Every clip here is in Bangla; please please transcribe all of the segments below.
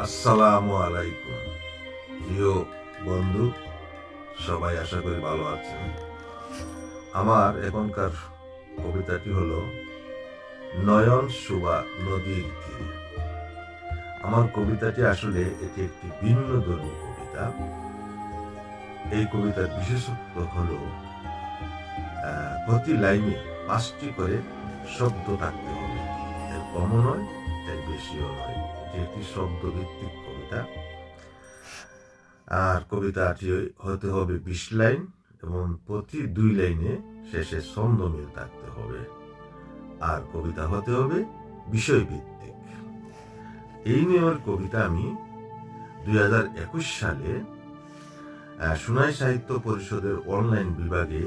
আসসালামু আলাইকুম। প্রিয় বন্ধু, সবাই আশা করি ভালো আছেন। আমার এখনকার কবিতাটি হলো, নয়ন সুবা নদীর তীরে। আমার কবিতাটি আসলে এটি একটি ভিন্ন ধর্মী কবিতা। এই কবিতার বিশেষত্ব হলো প্রতি লাইনে পাঁচটি করে শব্দ থাকতে কমও নয় এর বেশিও নয়। এটি একটি শব্দ ভিত্তিক কবিতা। আর কবিতাটি হতে হবে বিশ লাইন এবং প্রতি দুই লাইনে শেষে ছন্দ মিল থাকতে হবে। আর কবিতা হতে হবে বিষয় ভিত্তিক এই নিয়মের কবিতা আমি দুই হাজার একুশ সালে সুনাই সাহিত্য পরিষদের অনলাইন বিভাগে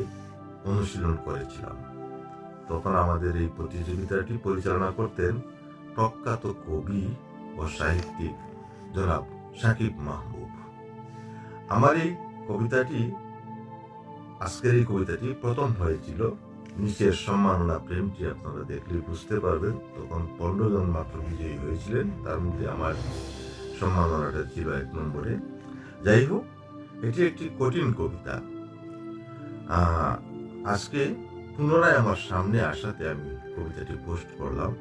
অনুশীলন করেছিলাম। তখন আমাদের এই প্রতিযোগিতাটি পরিচালনা করতেন প্রখ্যাত কবি ও সাহিত্যিক জনাব সাকিব মাহবুব। আমার এই কবিতাটি, আজকের এই কবিতাটি প্রথম হয়েছিল নিচের সম্মাননা প্রেমটি আপনারা দেখলে বুঝতে পারবেন। তখন পনেরো জন মাত্র বিজয়ী হয়েছিলেন, তার মধ্যে আমার সম্মাননাটা ছিল এক নম্বরে। যাই হোক, এটি একটি কঠিন কবিতা। আজকে পুনরায় আমার সামনে আসাতে আমি কবিতাটি পোস্ট করলাম।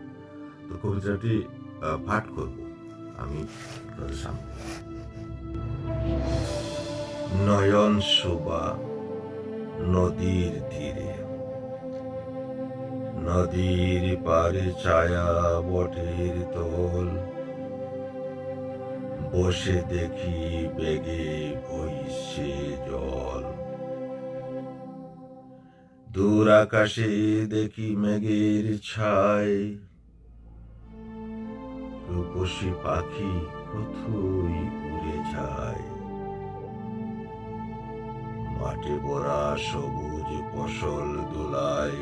তো কবিতাটি পাঠ করব। আমি সামনে। নয়ন শোভা নদীর তীরে। নদীর পারে ছায়া বটের তোল। বসে দেখি বেগে বইছে জল। দূর আকাশে দেখি মেঘের ছায় রূপসী পাখি কোথায় উড়ে যায়? মাঠে ভরা সবুজ ফসল দোলায়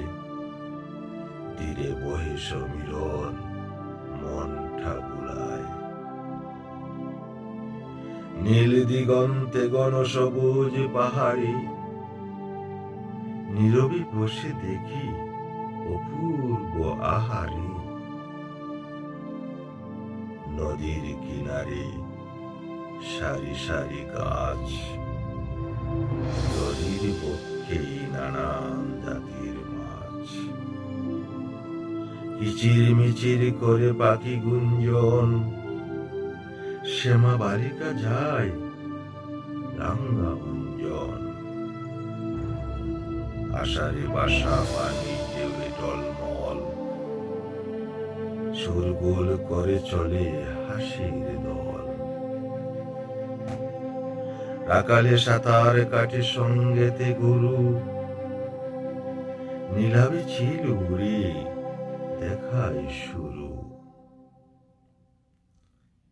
তীরে বহে সমীরণ, মন ঠাকুলায়। নীল দিগন্তে গণ সবুজ পাহাড়ি নীরবে বসে দেখি অপূর্ব আহারে। নদীর কিনারে সারি সারি গাছ, নদীর পক্ষে নানান জাতির মাছ। কিচির মিচির করে পাখি গুঞ্জন, শ্যামা বালিকা যায় রাঙ্গা অঞ্জন আষাঢ়ে বাসা পানি ঢেউয়ে টলমল। সুরগোল করে চলে হাসির দল। রাকালে সাঁতার কাটে সঙ্গেতে গুরু। নীলাবে ছিল উড়ে দেখায় শুরু।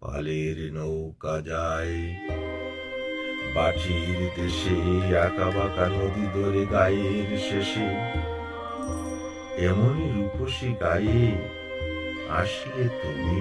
পালের নৌকা যায় বাটির দেশে আঁকা বাঁকা নদী ধরে গায়ের শেষে। এমনই রূপসী গায়ে আসলে তুমি